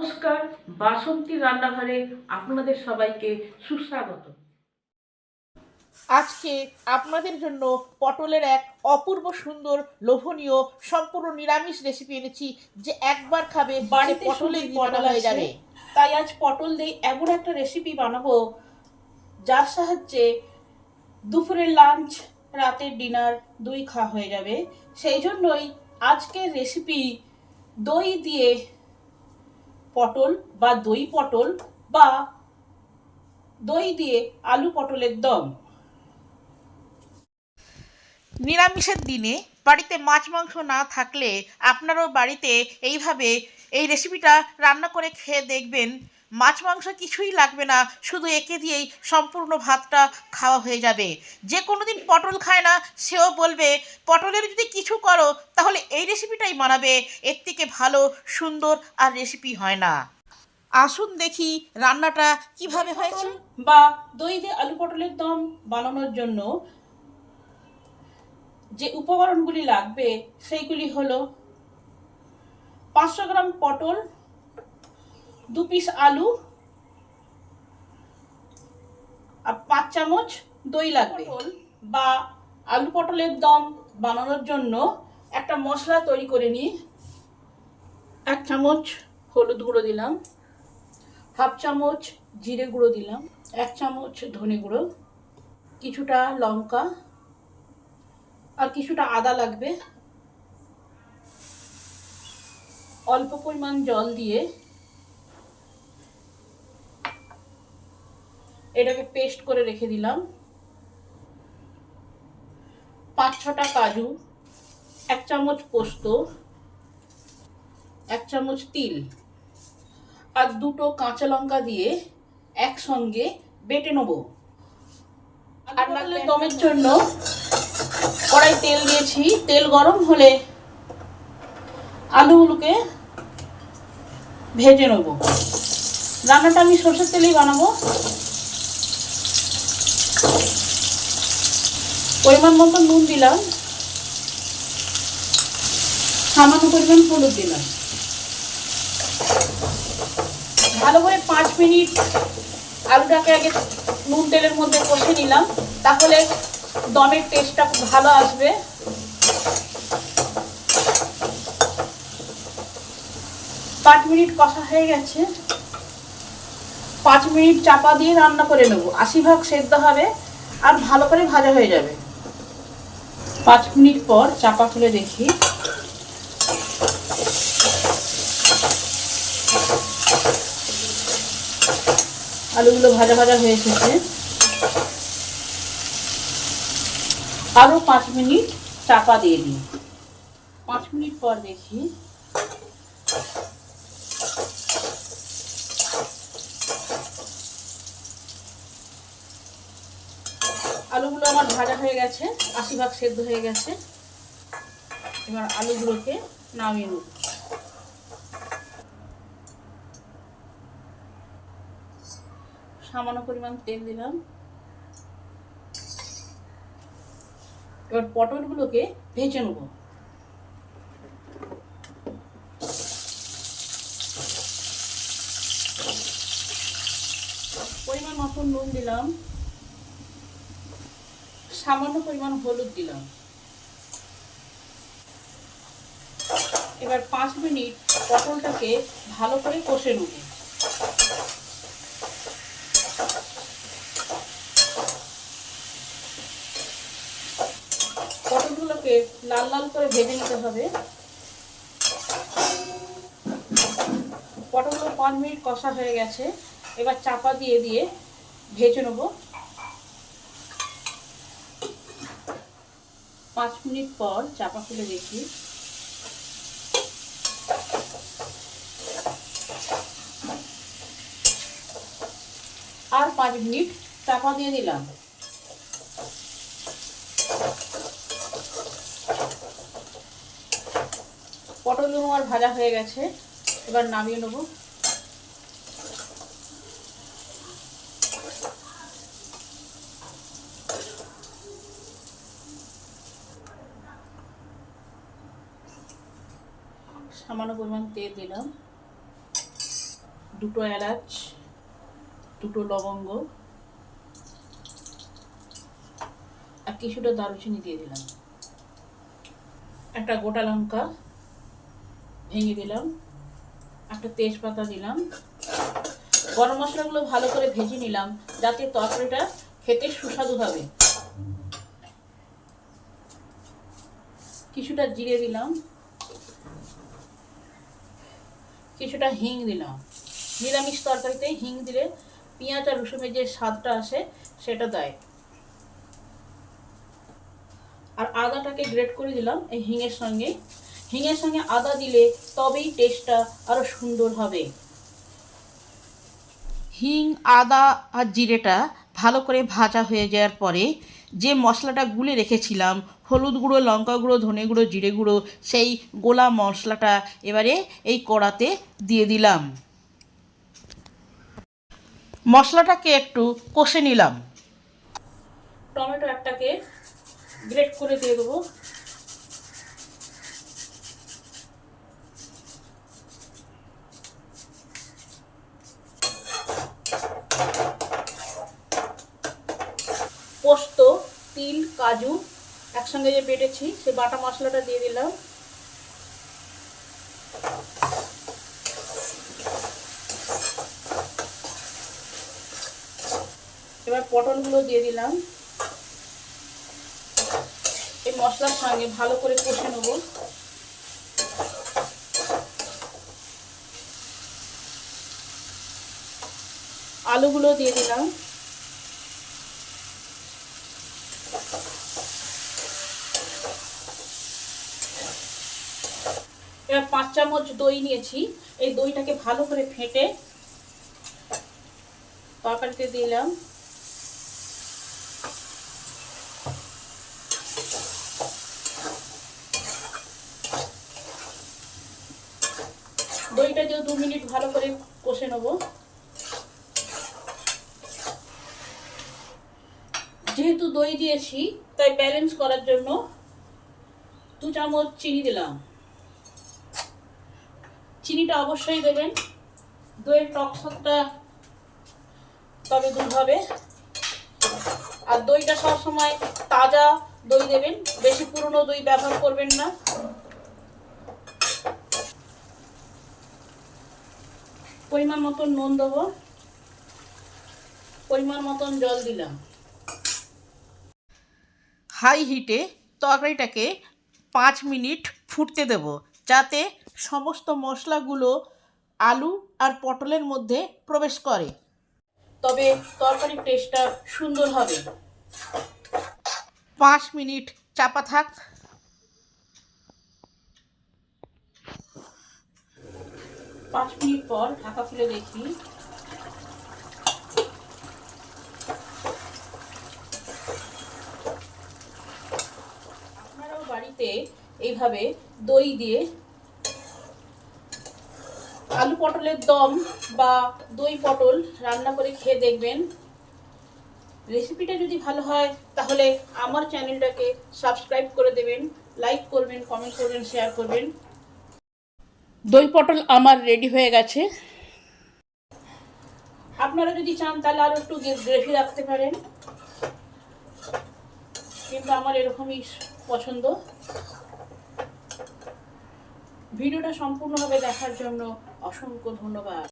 নমস্কার বাসন্তী রান্নাঘরে আপনাদের সবাইকে সুস্বাগত। আজকে আপনাদের জন্য পটলের এক অপূর্ব সুন্দর লোভনীয় সম্পূর্ণ নিরামিষ রেসিপি এনেছি যে একবার খাবে বাড়িতে পটলের পটল হয়ে যাবে। তাই আজ পটল দিয়ে এমন একটা রেসিপি বানাবো যার সাহায্যে দুপুরের লাঞ্চ রাতের ডিনার দুই খাওয়া হয়ে যাবে। সেই জন্যই আজকের রেসিপি দই দিয়ে পটল বা দই পটল বা দই দিয়ে আলু পটলের দম। নিরামিষের দিনে বাড়িতে মাছ, মাংস না থাকলে আপনারও বাড়িতে এইভাবে এই রেসিপিটা রান্না করে খেয়ে দেখবেন। মাছ, মাংস কিছুই লাগবে না, শুধু একে দিয়েই সম্পূর্ণ ভাতটা খাওয়া হয়ে যাবে। যে কোনো দিন পটল খায় না, সেও বলবে, পটলের যদি কিছু করো, তাহলে এই রেসিপিটাই বানাবে। এর থেকে ভালো, সুন্দর আর রেসিপি হয় না। আসুন দেখি রান্নাটা কীভাবে হয়েছে। বা দই দিয়ে আলু পটলের দম বানানোর জন্য যে উপকরণগুলি লাগবে, সেইগুলি হলো পাঁচশো গ্রাম পটল দু পিস আলু আর পাঁচ চামচ দই লাগবে। বা আলু পটলের দম বানানোর জন্য একটা মশলা তৈরি করে নিই এক চামচ হলুদ গুঁড়ো দিলাম হাফ চামচ জিরে গুঁড়ো দিলাম এক চামচ ধনে গুঁড়ো কিছুটা লঙ্কা আর কিছুটা আদা লাগবে। অল্প পরিমাণ জল দিয়ে এটাকে পেস্ট করে রেখে দিলাম। পাঁচ ছটা কাজু, এক চামচ পোস্ত, এক চামচ তিল আর দুটো কাঁচা লঙ্কা দিয়ে একসঙ্গে বেটে নেব। আর লাগলে দমের জন্য কড়াই তেল দিয়েছি। তেল গরম হলে আলুগুলোকে ভেজে নেব। রান্নাটা আমি সর্ষের তেলেই বানাবো। পরিমাণ মতো নুন দিলাম। সামান্য পরিমাণ হলুদ দিলাম। ভালো করে পাঁচ মিনিট আলুটাকে আগে নুন তেলের মধ্যে কষে নিলাম, তাহলে দমের টেস্টটা খুব ভালো আসবে। পাঁচ মিনিট কষা হয়ে গেছে। পাঁচ মিনিট চাপা দিয়ে রান্না করে নেব। আশি ভাগ সেদ্ধ হবে আর ভালো করে ভাজা হয়ে যাবে। পাঁচ মিনিট পর চাপা খুলে দেখি। আলুগুলো ভাজা ভাজা হয়ে এসেছে। আরও পাঁচ মিনিট চাপা দিয়ে দিই। পাঁচ মিনিট পর দেখি আলুগুলো আমার ভাজা হয়ে গেছে, আশি ভাগ সেদ্ধ হয়ে গেছে। এবার আলুগুলোকে নামিয়ে নেব। সামান্য পরিমাণ তেল দিলাম। এবার পটলগুলোকে ভেজে নেব। পরিমাণ মতন নুন দিলাম। সামান্য পরিমাণ হলুদ দিলাম। এবার পাঁচ মিনিট পটলটাকে ভালো করে কষে নেব। পটলগুলোকে লাল লাল করে ভেজে নিতে হবে। পটলগুলো পাঁচ মিনিট কষা হয়ে গেছে। এবার চাপা দিয়ে দিয়ে ভেজে নেব। পাঁচ মিনিট পর চাপা খুলে দেখি। আর পাঁচ মিনিট চাপা দিয়ে দিলাম। পটল আমার ভাজা হয়ে গেছে। এবার নামিয়ে নেব। সামান্য পরিমাণ তেল দিলাম। দুটো এলাচ, দুটো লবঙ্গ, আর কিছুটা দারুচিনি দিয়ে দিলাম। একটা গোটা লঙ্কা ভেঙে দিলাম, একটা তেজপাতা দিলাম। গরম মশলাগুলো ভালো করে ভেজে নিলাম, যাতে তরকারিটা খেতে সুস্বাদু হবে। কিছুটা জিরে দিলাম কিছুটা হিং দিলাম। নিরামিষ তরকারিতে হিং দিলে পেঁয়াজ আর রসুনের যে স্বাদটা আসে, সেটা দেয়। আর আদাটাকে গ্রেট করে দিলাম এই হিঙের সঙ্গে। হিঙের সঙ্গে আদা দিলে তবেই টেস্টটা আরও সুন্দর হবে। হিং, আদা আর জিরেটা ভালো করে ভাজা হয়ে যাওয়ার পরে যে মশলাটা গুলে রেখেছিলাম হলুদ গুঁড়ো, লঙ্কা গুঁড়ো, ধনে গুঁড়ো, জিরে গুঁড়ো, সেই গোলা মশলাটা এবারে এই কড়াতে দিয়ে দিলাম। মশলাটাকে একটু কষে নিলাম। টমেটো একটাকে গ্রেট করে দিয়ে দেবো। পোস্ত, তিল, কাজু একসঙ্গে যে বেটেছি, সে বাটা মশলাটা দিয়ে দিলাম। এবার পটলগুলো দিয়ে দিলাম। এই মশলার সঙ্গে ভালো করে কষে নেব। আলুগুলো দিয়ে দিলাম। এবার পাঁচ চামচ দই নিয়েছি। এই দইটাকে ভালো করে ফেটে তরকারিতে দিলাম। দইটা দিয়ে দু মিনিট ভালো করে কষে নেব। যেহেতু দই দিয়েছি, তাই ব্যালেন্স করার জন্য দু চামচ চিনি দিলাম। চিনিটা অবশ্যই দেবেন। দইয়ের টক স্বাদটা তবে দূর হবে। আর দইটা সবসময় তাজা দই দেবেন, বেশি পুরনো দই ব্যবহার করবেন না। পরিমাণ মতন নুন দেবো। পরিমাণ মতন জল দিলাম। হাই হিটে তরকারিটাকে পাঁচ মিনিট ফুটতে দেব, যাতে সমস্ত মশলাগুলো আলু আর পটলের মধ্যে প্রবেশ করে। তবে তরকারির টেস্টটা সুন্দর হবে। পাঁচ মিনিট চাপা থাক। পাঁচ মিনিট পর ঢাকা খুলে দেখি। আপনারাও বাড়িতে এইভাবে দই দিয়ে আলু পটলের দম বা দই পটল রান্না করে খেয়ে দেখবেন। রেসিপিটা যদি ভালো হয়, তাহলে আমার চ্যানেলটাকে সাবস্ক্রাইব করে দেবেন, লাইক করবেন কমেন্ট করবেন শেয়ার করবেন। দই পটল আমার রেডি হয়ে গেছে। আপনারা যদি চান, তাহলে আরও একটু গ্রেভি রাখতে পারেন। কিন্তু আমার এরকমই পছন্দ। ভিডিওটা সম্পূর্ণভাবে দেখার জন্য অসংখ্য ধন্যবাদ।